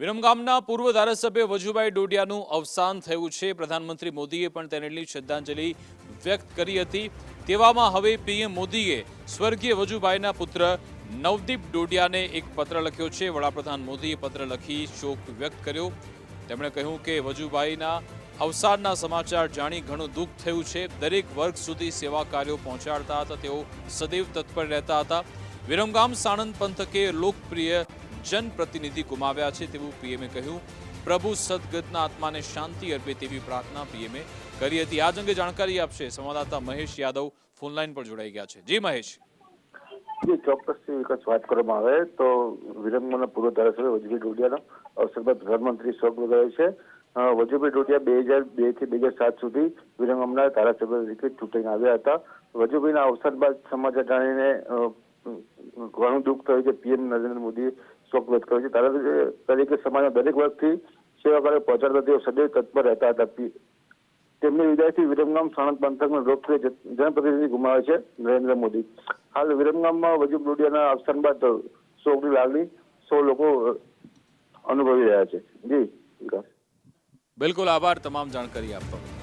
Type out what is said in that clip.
વિરમગામના પૂર્વ ધારાસભ્ય વજુભાઈ ડોડિયાનું અવસાન થયું છે. પ્રધાનમંત્રી મોદીએ પણ તેને શ્રદ્ધાંજલિ વ્યક્ત કરી હતી. તેવામાં હવે પીએમ મોદીએ સ્વર્ગીય વજુભાઈના પુત્ર નવદીપ ડોડિયાને એક પત્ર લખ્યો છે. વડાપ્રધાન મોદીએ પત્ર લખી શોક વ્યક્ત કર્યો. તેમણે કહ્યું કે વજુભાઈના અવસાનના સમાચાર જાણી ઘણું દુઃખ થયું છે. દરેક વર્ગ સુધી સેવા કાર્યો પહોંચાડતા હતા. તેઓ સદૈવ તત્પર રહેતા હતા. વિરમગામ સાણંદ પંથકે લોકપ્રિય જનપ્રતિનિધિ ગુમાવ્યા છે તેવું પીએમએ કહ્યું. પ્રભુ સદગતના આત્માને શાંતિ અર્પે તેવી પ્રાર્થના પીએમએ કરી હતી. આ જ અંગે જાણકારી આપશે સંવાદદાતા મહેશ યાદવ ફોનલાઈન પર જોડાઈ ગયા છે. જી મહેશ. જે ચોક્કસથી વિકાસ વાત કરવામાં આવે તો વિરંગમાના પૂર્વ ધારાસભ્ય વજુભાઈ અવસર પર પ્રધાનમંત્રી શોક વધારે છે. વજુભાઈ ડોડિયા બે હજાર બેથી બે હજાર સાત સુધી વિરંગમના ધારાસભ્ય તરીકે ચૂંટાઈને આવ્યા હતા. વજુભાઈના અવસાન બાદ સમાચાર જાણીને ઘણું દુઃખ થયું છે. પીએમ નરેન્દ્ર મોદીએ શોક વ્યક્ત કર્યો છે. ધારાસભ્ય તરીકે સમાજના દરેક વર્ગથી સેવા કાર્ય પહોંચાડતા તેઓ સદૈવ તત્પર રહેતા હતા. તેમની વિદાયથી વિરમગામ સાણંદ પંથકનો લોકપ્રિય જનપ્રતિનિધિ ગુમાવે છે નરેન્દ્ર મોદી. હાલ વિરમગામમાં વજુ ડોડિયાના અવસાન બાદ શોકની લાગણી સૌ લોકો અનુભવી રહ્યા છે. જી બિલકુલ આભાર તમામ જાણકારી આપવા.